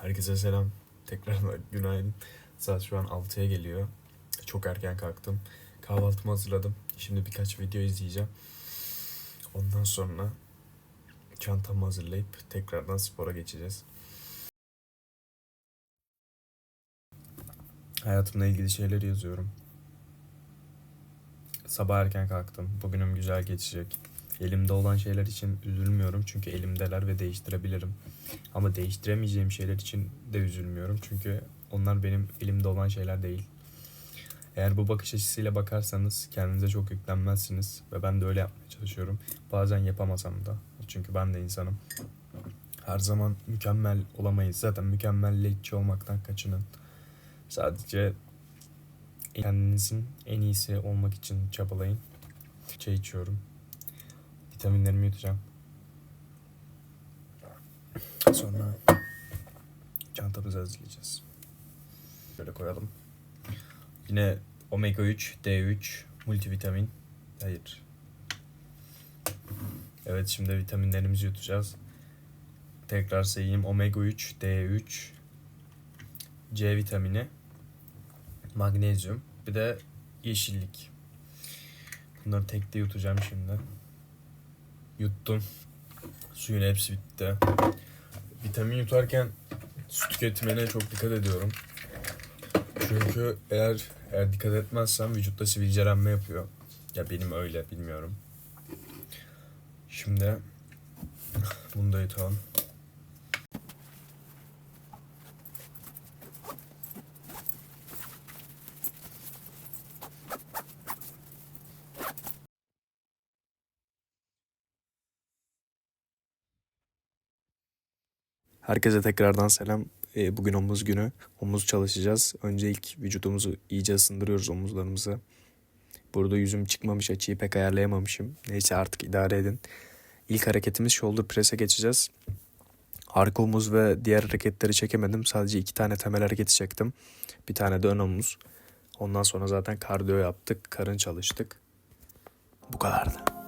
Herkese selam. Tekrar günaydın. Saat şu an 6'ya geliyor. Çok erken kalktım. Kahvaltımı hazırladım. Şimdi birkaç video izleyeceğim. Ondan sonra çantamı hazırlayıp tekrardan spora geçeceğiz. Hayatımla ilgili şeyler yazıyorum. Sabah erken kalktım. Bugünüm güzel geçecek. Elimde olan şeyler için üzülmüyorum çünkü elimdeler ve değiştirebilirim. Ama değiştiremeyeceğim şeyler için de üzülmüyorum çünkü onlar benim elimde olan şeyler değil. Eğer bu bakış açısıyla bakarsanız kendinize çok yüklenmezsiniz ve ben de öyle yapmaya çalışıyorum. Bazen yapamasam da çünkü ben de insanım. Her zaman mükemmel olamayız. Zaten mükemmelliyetçi olmaktan kaçının. Sadece kendinizin en iyisi olmak için çabalayın. Çay içiyorum. Vitaminlerimi yutacağım. Sonra çantamızı hazırlayacağız. Böyle koyalım. Yine omega 3, D3, multivitamin. Hayır. Evet şimdi vitaminlerimizi yutacağız. Tekrar sayayım. Omega 3, D3, C vitamini, magnezyum, bir de yeşillik. Bunları tek de yutacağım şimdi. Yuttum. Suyun hepsi bitti. Vitamin yutarken su tüketimine çok dikkat ediyorum. Çünkü eğer eğer dikkat etmezsem vücutta sivilcelenme yapıyor. Ya benim öyle bilmiyorum. Şimdi bunu da yutalım. Herkese tekrardan selam. Ee, Bugün omuz günü. Omuz çalışacağız. Önce ilk vücudumuzu iyice ısındırıyoruz omuzlarımızı. Burada yüzüm çıkmamış açıyı pek ayarlayamamışım. Neyse artık idare edin. İlk hareketimiz shoulder press'e geçeceğiz. Arka omuz ve diğer hareketleri çekemedim. Sadece iki tane temel hareketi çektim. Bir tane de ön omuz. Ondan sonra zaten kardiyo yaptık. Karın çalıştık. Bu kadardı.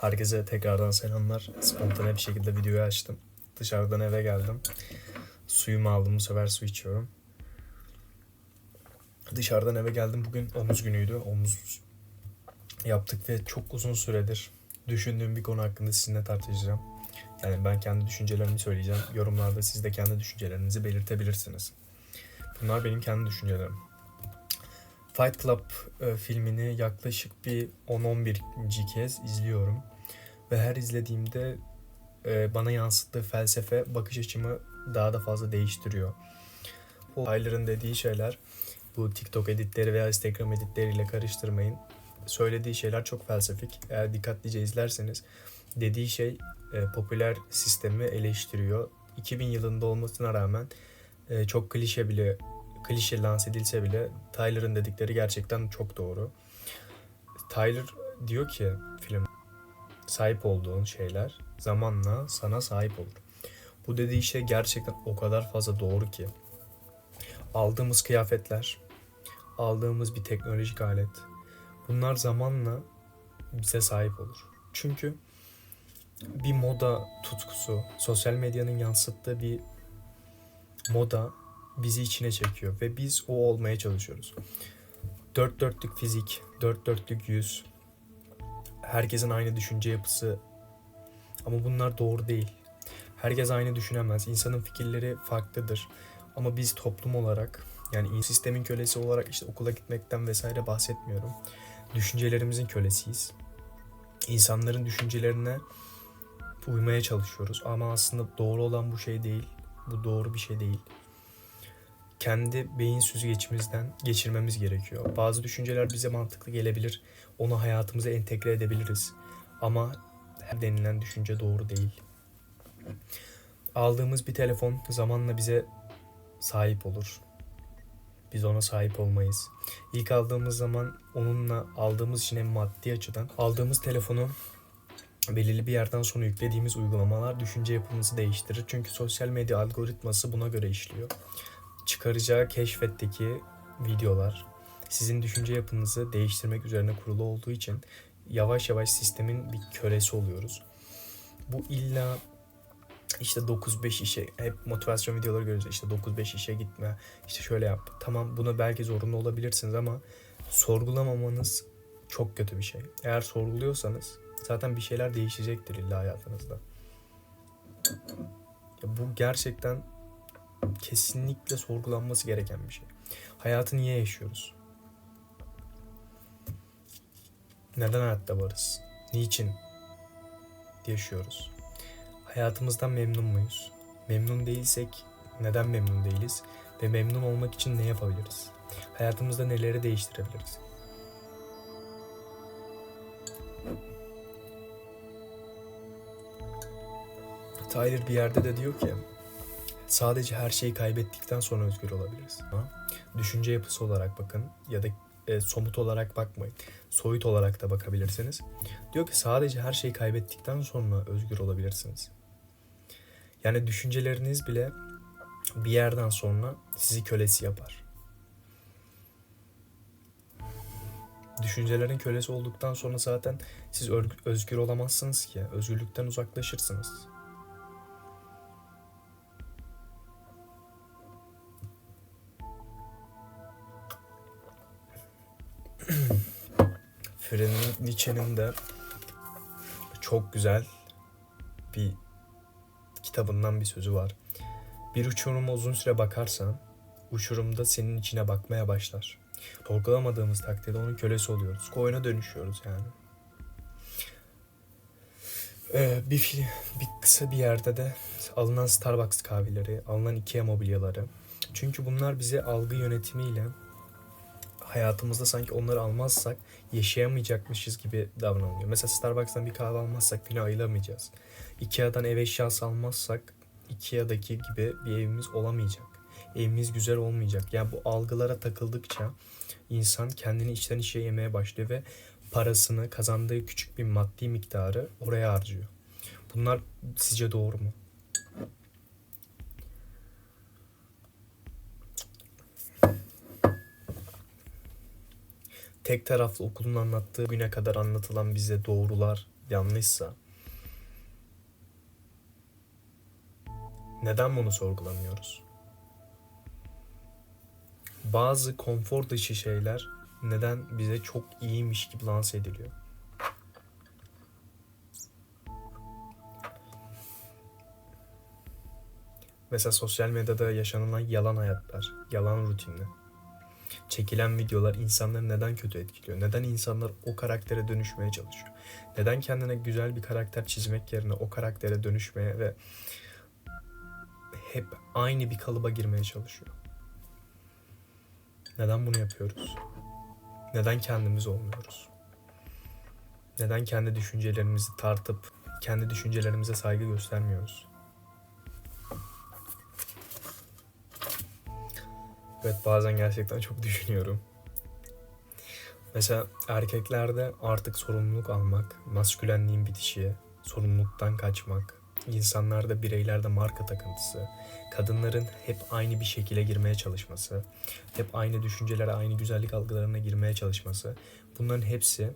Herkese tekrardan selamlar. Spontane bir şekilde videoyu açtım. Dışarıdan eve geldim. Suyumu aldım. Bu sefer su içiyorum. Dışarıdan eve geldim. Bugün omuz günüydü. Omuz yaptık ve çok uzun süredir düşündüğüm bir konu hakkında sizinle tartışacağım. Yani ben kendi düşüncelerimi söyleyeceğim. Yorumlarda siz de kendi düşüncelerinizi belirtebilirsiniz. Bunlar benim kendi düşüncelerim. Fight Club e, filmini yaklaşık bir 10-11. kez izliyorum. Ve her izlediğimde e, bana yansıttığı felsefe bakış açımı daha da fazla değiştiriyor. O Tyler'ın dediği şeyler bu TikTok editleri veya Instagram editleriyle karıştırmayın. Söylediği şeyler çok felsefik. Eğer dikkatlice izlerseniz dediği şey e, popüler sistemi eleştiriyor. 2000 yılında olmasına rağmen e, çok klişe bile klişe lanse edilse bile Tyler'ın dedikleri gerçekten çok doğru. Tyler diyor ki film sahip olduğun şeyler zamanla sana sahip olur. Bu dediği şey gerçekten o kadar fazla doğru ki. Aldığımız kıyafetler, aldığımız bir teknolojik alet bunlar zamanla bize sahip olur. Çünkü bir moda tutkusu, sosyal medyanın yansıttığı bir moda bizi içine çekiyor ve biz o olmaya çalışıyoruz. Dört dörtlük fizik, dört dörtlük yüz, herkesin aynı düşünce yapısı ama bunlar doğru değil. Herkes aynı düşünemez. İnsanın fikirleri farklıdır. Ama biz toplum olarak yani sistemin kölesi olarak işte okula gitmekten vesaire bahsetmiyorum. Düşüncelerimizin kölesiyiz. İnsanların düşüncelerine uymaya çalışıyoruz ama aslında doğru olan bu şey değil. Bu doğru bir şey değil. Kendi beyin süzgeçimizden geçirmemiz gerekiyor. Bazı düşünceler bize mantıklı gelebilir. Onu hayatımıza entegre edebiliriz. Ama her denilen düşünce doğru değil. Aldığımız bir telefon zamanla bize sahip olur. Biz ona sahip olmayız. İlk aldığımız zaman onunla aldığımız için hem maddi açıdan aldığımız telefonu belirli bir yerden sonra yüklediğimiz uygulamalar düşünce yapımızı değiştirir. Çünkü sosyal medya algoritması buna göre işliyor. Çıkaracağı keşfetteki videolar sizin düşünce yapınızı değiştirmek üzerine kurulu olduğu için yavaş yavaş sistemin bir kölesi oluyoruz. Bu illa işte 9-5 işe hep motivasyon videoları görüyoruz. İşte 9-5 işe gitme. işte şöyle yap. Tamam buna belki zorunlu olabilirsiniz ama sorgulamamanız çok kötü bir şey. Eğer sorguluyorsanız zaten bir şeyler değişecektir illa hayatınızda. Ya bu gerçekten kesinlikle sorgulanması gereken bir şey. Hayatı niye yaşıyoruz? Neden hayatta varız? Niçin yaşıyoruz? Hayatımızdan memnun muyuz? Memnun değilsek neden memnun değiliz? Ve memnun olmak için ne yapabiliriz? Hayatımızda neleri değiştirebiliriz? Tyler bir yerde de diyor ki sadece her şeyi kaybettikten sonra özgür olabiliriz. Ha? Düşünce yapısı olarak bakın ya da e, somut olarak bakmayın. Soyut olarak da bakabilirsiniz. Diyor ki sadece her şeyi kaybettikten sonra özgür olabilirsiniz. Yani düşünceleriniz bile bir yerden sonra sizi kölesi yapar. Düşüncelerin kölesi olduktan sonra zaten siz özgür olamazsınız ki. Özgürlükten uzaklaşırsınız. Friedrich Nietzsche'nin de çok güzel bir kitabından bir sözü var. Bir uçuruma uzun süre bakarsan uçurumda senin içine bakmaya başlar. Sorgulamadığımız takdirde onun kölesi oluyoruz. Koyuna dönüşüyoruz yani. Ee, bir bir kısa bir yerde de alınan Starbucks kahveleri, alınan Ikea mobilyaları. Çünkü bunlar bize algı yönetimiyle hayatımızda sanki onları almazsak yaşayamayacakmışız gibi davranılıyor. Mesela Starbucks'tan bir kahve almazsak güne ayılamayacağız. Ikea'dan ev eşyası almazsak Ikea'daki gibi bir evimiz olamayacak. Evimiz güzel olmayacak. Yani bu algılara takıldıkça insan kendini içten içe yemeye başlıyor ve parasını kazandığı küçük bir maddi miktarı oraya harcıyor. Bunlar sizce doğru mu? Tek taraflı okulun anlattığı güne kadar anlatılan bize doğrular yanlışsa neden bunu sorgulamıyoruz? Bazı konfor dışı şeyler neden bize çok iyiymiş gibi lanse ediliyor? Mesela sosyal medyada yaşanılan yalan hayatlar, yalan rutinler. Çekilen videolar insanları neden kötü etkiliyor? Neden insanlar o karaktere dönüşmeye çalışıyor? Neden kendine güzel bir karakter çizmek yerine o karaktere dönüşmeye ve hep aynı bir kalıba girmeye çalışıyor? Neden bunu yapıyoruz? Neden kendimiz olmuyoruz? Neden kendi düşüncelerimizi tartıp kendi düşüncelerimize saygı göstermiyoruz? Evet bazen gerçekten çok düşünüyorum. Mesela erkeklerde artık sorumluluk almak, maskülenliğin bitişi, sorumluluktan kaçmak, insanlarda bireylerde marka takıntısı, kadınların hep aynı bir şekilde girmeye çalışması, hep aynı düşüncelere, aynı güzellik algılarına girmeye çalışması. Bunların hepsi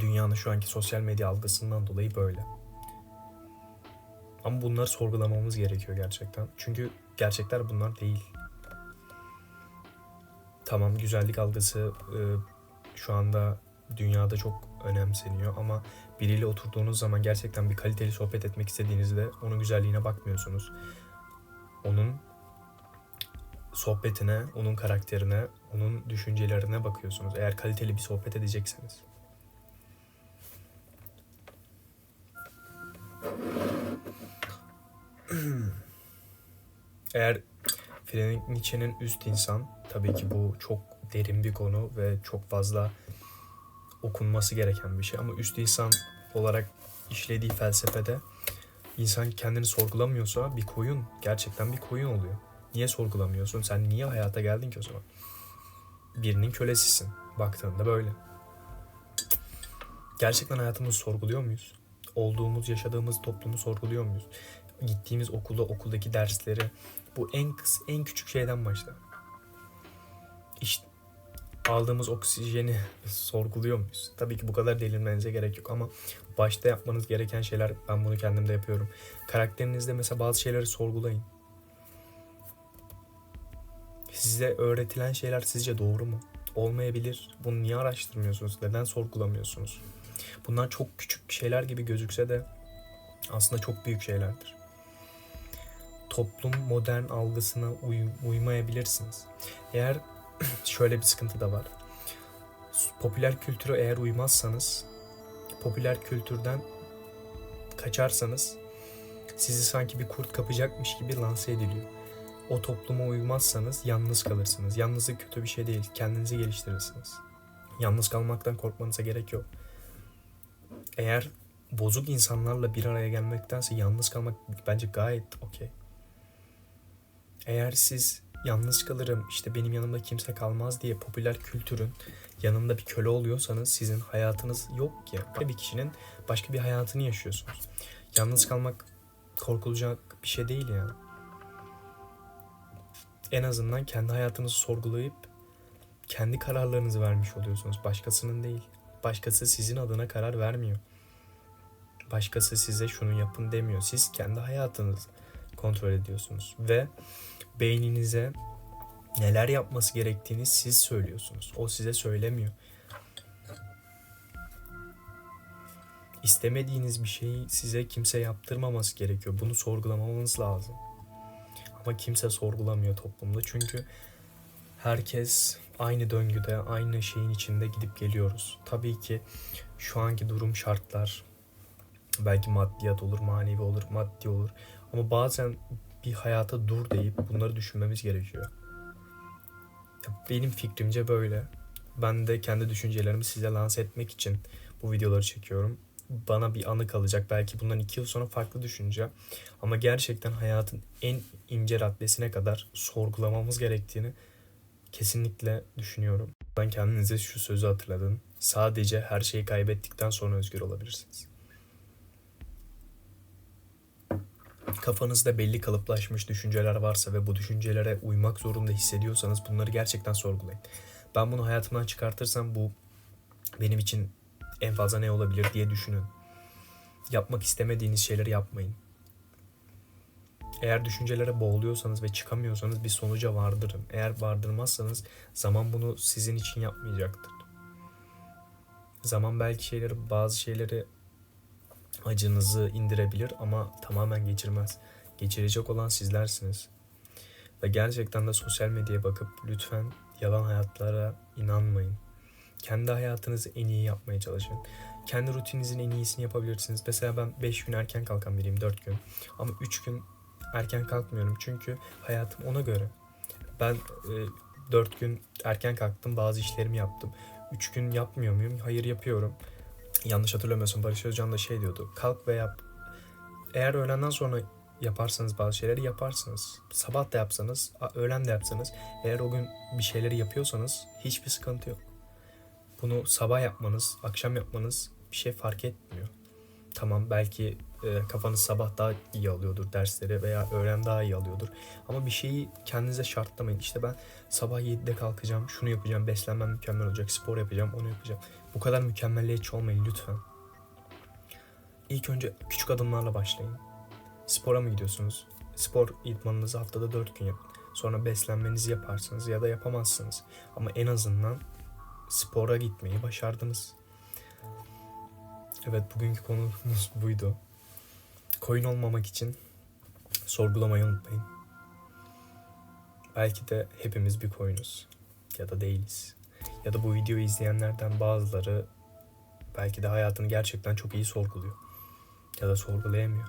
dünyanın şu anki sosyal medya algısından dolayı böyle. Ama bunları sorgulamamız gerekiyor gerçekten. Çünkü gerçekler bunlar değil. Tamam güzellik algısı e, şu anda dünyada çok önemseniyor ama biriyle oturduğunuz zaman gerçekten bir kaliteli sohbet etmek istediğinizde onun güzelliğine bakmıyorsunuz. Onun sohbetine, onun karakterine, onun düşüncelerine bakıyorsunuz. Eğer kaliteli bir sohbet edecekseniz. Eğer Friedrich Nietzsche'nin üst insan, tabii ki bu çok derin bir konu ve çok fazla okunması gereken bir şey ama üst insan olarak işlediği felsefede insan kendini sorgulamıyorsa bir koyun gerçekten bir koyun oluyor. Niye sorgulamıyorsun? Sen niye hayata geldin ki o zaman? Birinin kölesisin. Baktığında böyle. Gerçekten hayatımızı sorguluyor muyuz? Olduğumuz, yaşadığımız toplumu sorguluyor muyuz? Gittiğimiz okulda, okuldaki dersleri bu en kıs, en küçük şeyden başlar. İşte aldığımız oksijeni sorguluyor muyuz? Tabii ki bu kadar delirmenize gerek yok ama başta yapmanız gereken şeyler ben bunu kendimde yapıyorum. Karakterinizde mesela bazı şeyleri sorgulayın. Size öğretilen şeyler sizce doğru mu? Olmayabilir. Bunu niye araştırmıyorsunuz? Neden sorgulamıyorsunuz? Bunlar çok küçük şeyler gibi gözükse de aslında çok büyük şeylerdir. Toplum modern algısına uy- uymayabilirsiniz. Eğer şöyle bir sıkıntı da var. Popüler kültüre eğer uymazsanız, popüler kültürden kaçarsanız sizi sanki bir kurt kapacakmış gibi lanse ediliyor. O topluma uymazsanız yalnız kalırsınız. Yalnızlık kötü bir şey değil. Kendinizi geliştirirsiniz. Yalnız kalmaktan korkmanıza gerek yok. Eğer bozuk insanlarla bir araya gelmektense yalnız kalmak bence gayet okey. Eğer siz yalnız kalırım işte benim yanımda kimse kalmaz diye popüler kültürün yanında bir köle oluyorsanız sizin hayatınız yok ki. Bir kişinin başka bir hayatını yaşıyorsunuz. Yalnız kalmak korkulacak bir şey değil yani. En azından kendi hayatınızı sorgulayıp kendi kararlarınızı vermiş oluyorsunuz. Başkasının değil. Başkası sizin adına karar vermiyor. Başkası size şunu yapın demiyor. Siz kendi hayatınızı kontrol ediyorsunuz ve beyninize neler yapması gerektiğini siz söylüyorsunuz. O size söylemiyor. İstemediğiniz bir şeyi size kimse yaptırmaması gerekiyor. Bunu sorgulamanız lazım. Ama kimse sorgulamıyor toplumda. Çünkü herkes aynı döngüde, aynı şeyin içinde gidip geliyoruz. Tabii ki şu anki durum şartlar belki maddiyat olur, manevi olur, maddi olur. Ama bazen bir hayata dur deyip bunları düşünmemiz gerekiyor. Benim fikrimce böyle. Ben de kendi düşüncelerimi size lanse etmek için bu videoları çekiyorum. Bana bir anı kalacak. Belki bundan iki yıl sonra farklı düşüneceğim. Ama gerçekten hayatın en ince raddesine kadar sorgulamamız gerektiğini kesinlikle düşünüyorum. Ben kendinize şu sözü hatırladın. Sadece her şeyi kaybettikten sonra özgür olabilirsiniz. Kafanızda belli kalıplaşmış düşünceler varsa ve bu düşüncelere uymak zorunda hissediyorsanız bunları gerçekten sorgulayın. Ben bunu hayatımdan çıkartırsam bu benim için en fazla ne olabilir diye düşünün. yapmak istemediğiniz şeyleri yapmayın. Eğer düşüncelere boğuluyorsanız ve çıkamıyorsanız bir sonuca vardırın. Eğer vardırmazsanız zaman bunu sizin için yapmayacaktır. Zaman belki şeyleri bazı şeyleri acınızı indirebilir ama tamamen geçirmez. Geçirecek olan sizlersiniz. Ve gerçekten de sosyal medyaya bakıp lütfen yalan hayatlara inanmayın. Kendi hayatınızı en iyi yapmaya çalışın. Kendi rutininizin en iyisini yapabilirsiniz. Mesela ben 5 gün erken kalkan biriyim 4 gün. Ama 3 gün erken kalkmıyorum çünkü hayatım ona göre. Ben e, 4 gün erken kalktım bazı işlerimi yaptım. 3 gün yapmıyor muyum? Hayır yapıyorum. Yanlış hatırlamıyorsam Barış Özcan da şey diyordu. Kalk ve yap. Eğer öğlenden sonra yaparsanız bazı şeyleri yaparsınız. Sabah da yapsanız, öğlen de yapsanız. Eğer o gün bir şeyleri yapıyorsanız hiçbir sıkıntı yok. Bunu sabah yapmanız, akşam yapmanız bir şey fark etmiyor. Tamam belki e, kafanız sabah daha iyi alıyordur dersleri veya öğlen daha iyi alıyordur. Ama bir şeyi kendinize şartlamayın. İşte ben sabah 7'de kalkacağım, şunu yapacağım, beslenmem mükemmel olacak, spor yapacağım, onu yapacağım. Bu kadar mükemmelliyetçi olmayın lütfen. İlk önce küçük adımlarla başlayın. Spora mı gidiyorsunuz? Spor idmanınızı haftada 4 gün yapın. Sonra beslenmenizi yaparsınız ya da yapamazsınız. Ama en azından spora gitmeyi başardınız. Evet bugünkü konumuz buydu. Koyun olmamak için sorgulamayı unutmayın. Belki de hepimiz bir koyunuz ya da değiliz. Ya da bu videoyu izleyenlerden bazıları belki de hayatını gerçekten çok iyi sorguluyor ya da sorgulayamıyor.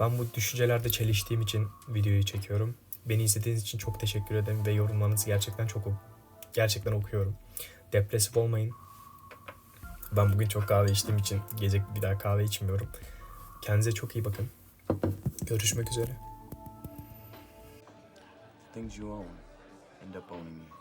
Ben bu düşüncelerde çeliştiğim için videoyu çekiyorum. Beni izlediğiniz için çok teşekkür ederim ve yorumlarınızı gerçekten çok gerçekten okuyorum. Depresif olmayın. Ben bugün çok kahve içtiğim için gece bir daha kahve içmiyorum. Kendinize çok iyi bakın. Görüşmek üzere. Things you own end up owning you.